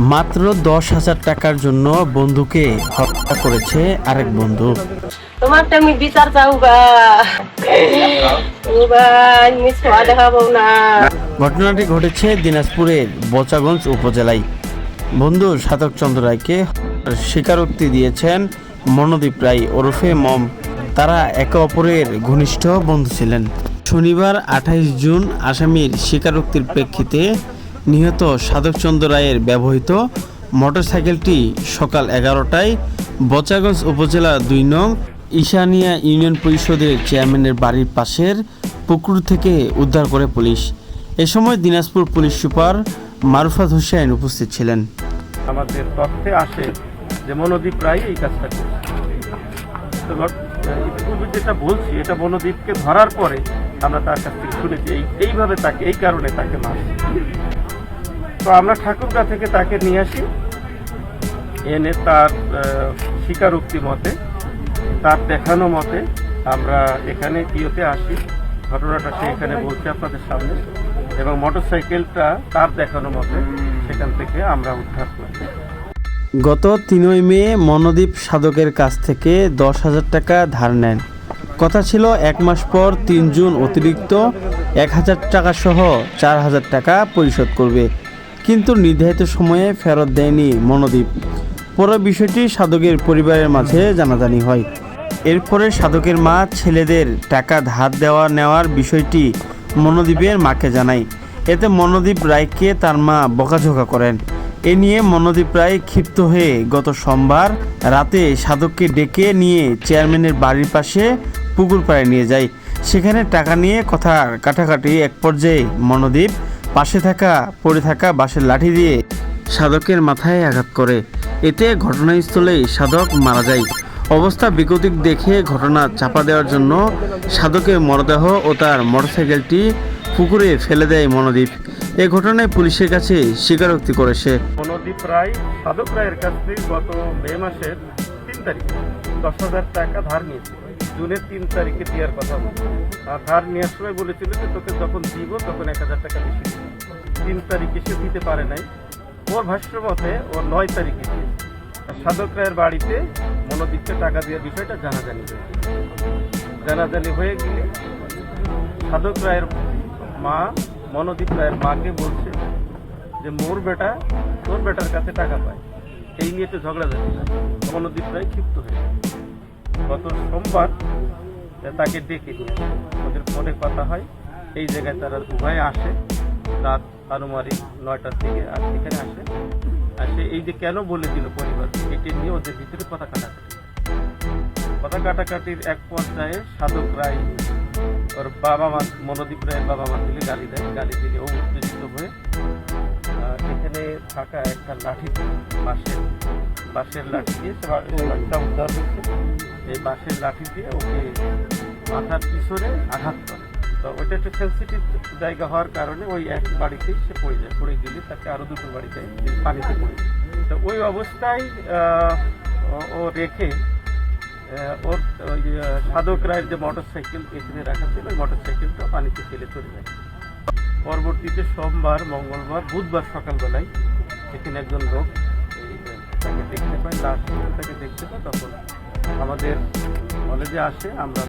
মাত্র দশ হাজার টাকার জন্য বন্ধুকে হত্যা করেছে আরেক বন্ধু। আমি বিচার চাও না। ঘটনাটি ঘটেছে দিনাজপুরের বোচাগঞ্জ উপজেলায়। বন্ধু সাধক চন্দ্র রায়কে স্বীকারোক্তি দিয়েছেন মনোদীপ রায় ওরফে মম। তারা একে অপরের ঘনিষ্ঠ বন্ধু ছিলেন। শনিবার আঠাইশ জুন আসামির স্বীকারোক্তির প্রেক্ষিতে নিহত সাধকচন্দ্র রায়ের ব্যবহৃত মোটরসাইকেলটি সকাল এগারোটায় বচাগঞ্জ উপজেলা দুই নং ঈশানিয়া ইউনিয়ন পরিষদের চেয়ারম্যানের বাড়ির পাশের পুকুর থেকে উদ্ধার করে পুলিশ। এ সময় দিনাজপুর পুলিশ সুপার মারুফাত হোসেন উপস্থিত ছিলেন। আমাদের তথ্যে আসে যে মনোদীপ রায় এই কাজটা করছে। যেটা বলছি, এটা মনোদীপকে ধরার পরে আমরা তার কাছ থেকে শুনেছি। এইভাবে তাকে এই কারণে তাকে মারছে। আমরা ঠাকুরগা থেকে তাকে নিয়ে আসি। এনে তার স্বীকারোক্তি মতে, তার দেখানো মতে আমরা এখানে কিওতে আসি। ঘটনাটা সে এখানে বলছে আপনাদের সামনে। এবং মোটরসাইকেলটা তার দেখানো মতে সেখান থেকে আমরা উদ্ধার করি। গত তিনই মে মনোদীপ সাধকের কাছ থেকে দশ হাজার টাকা ধার নেন। কথা ছিল এক মাস পর তিন জুন অতিরিক্ত এক হাজার টাকা সহ চার হাজার টাকা পরিশোধ করবে। কিন্তু নির্ধারিত সময়ে ফেরত দেয়নি মনোদীপ। পুরো বিষয়টি সাধকের পরিবারের মাঝে জানাজানি হয়। এরপরে সাধকের মা ছেলেদের টাকা ধার দেওয়া নেওয়ার বিষয়টি মনোদীপের মাকে জানায়। এতে মনোদীপ রায়কে তার মা বকাঝোকা করেন। এ নিয়ে মনোদীপ রায় ক্ষিপ্ত হয়ে গত সোমবার রাতে সাধককে ডেকে নিয়ে চেয়ারম্যানের বাড়ির পাশে পুকুর পাড়ে নিয়ে যায়। সেখানে টাকা নিয়ে কথা কাটাকাটি এক পর্যায়ে মনোদীপ পাশে থাকা, পড়ে থাকা বাঁশের লাঠি দিয়ে সাধকের মাথায় আঘাত করে। এতে ঘটনাস্থলেই সাধক মারা যায়। অবস্থা বিকটিক দেখে ঘটনা চাপা দেওয়ার জন্য সাধকের মরদেহ ও তার মোটরসাইকেলটি পুকুরে ফেলে দেয় মনোদীপ। এ ঘটনায় পুলিশের কাছে স্বীকারোক্তি করেছে। রায়, সাধক রায়ের কাছ থেকে গত মে মাসের তিন তারিখে দশ হাজার টাকা ধার নিয়েছিল জুনের তিন তারিখে দেওয়ার কথা বলছিল। আর ধার নেওয়ার সময় বলেছিল যে তোকে যখন দিব, তখন এক হাজার টাকা বেশি দিব। তিন তারিখে সে দিতে পারে নাই। ওর ভাষ্য মতে, ও নয় তারিখে সাধক রায়ের বাড়িতে মনোদীপকে টাকা দেওয়ার বিষয়টা জানাজানি হয়েছে জানাজানি হয়ে গেলে সাধক রায়ের মা, মনোদীপ রায়ের মাকে বলছে যে, মোর বেটা, তোর বেটার কাছে টাকা পায়। এই নিয়ে তো ঝগড়া যাচ্ছে মনোদীপ রায় ক্ষিপ্ত হয়ে। গত সোমবার তাকে ডেকে নিয়ে ওদের ফোনে কথা হয়, এই জায়গায় তারা উভয়ে আসে, রাত আনুমানিক নয়টার দিকে আর এখানে আসে। আসে এই যে কেন বলে দিল পরিবার, এটি নিয়ে ওদের ভিতরে কথা কাটাকাটি। কথা কাটাকাটির এক পর্যায়ে সাধক রায় ওর বাবা মা, মনোদীপ রায়ের বাবা মা দিলে গালি দেয়। গালি দিলে ও উত্তেজিত হয়ে এখানে থাকা একটা লাঠি বাঁশের বাঁশের লাঠি দিয়ে সে উদ্ধার হয়েছে। এই বাঁশের লাঠি দিয়ে ওকে মাথার পিছনে আঘাত করে তো ওইটা একটু সেন্সিটিভ জায়গা হওয়ার কারণে ওই এক বাড়িতেই সে পড়ে যায়, পড়ে গেলে তাকে আরও দুটো বাড়িতে পানিতে পড়ে যায়। তো ওই অবস্থায় ও- রেখে ওর ওই সাধক রায়ের যে মোটর সাইকেল এখানে রাখা ছিল, ওই মোটর সাইকেলটা পানিতে ফেলে চলে যায় পরবর্তীতে সোমবার, মঙ্গলবার, বুধবার সকালবেলায় এখানে একজন লোক তাকে দেখতে পায়, লাশ তাকে দেখতে পায়, তখন আমাদের কলেজে আসে আমরা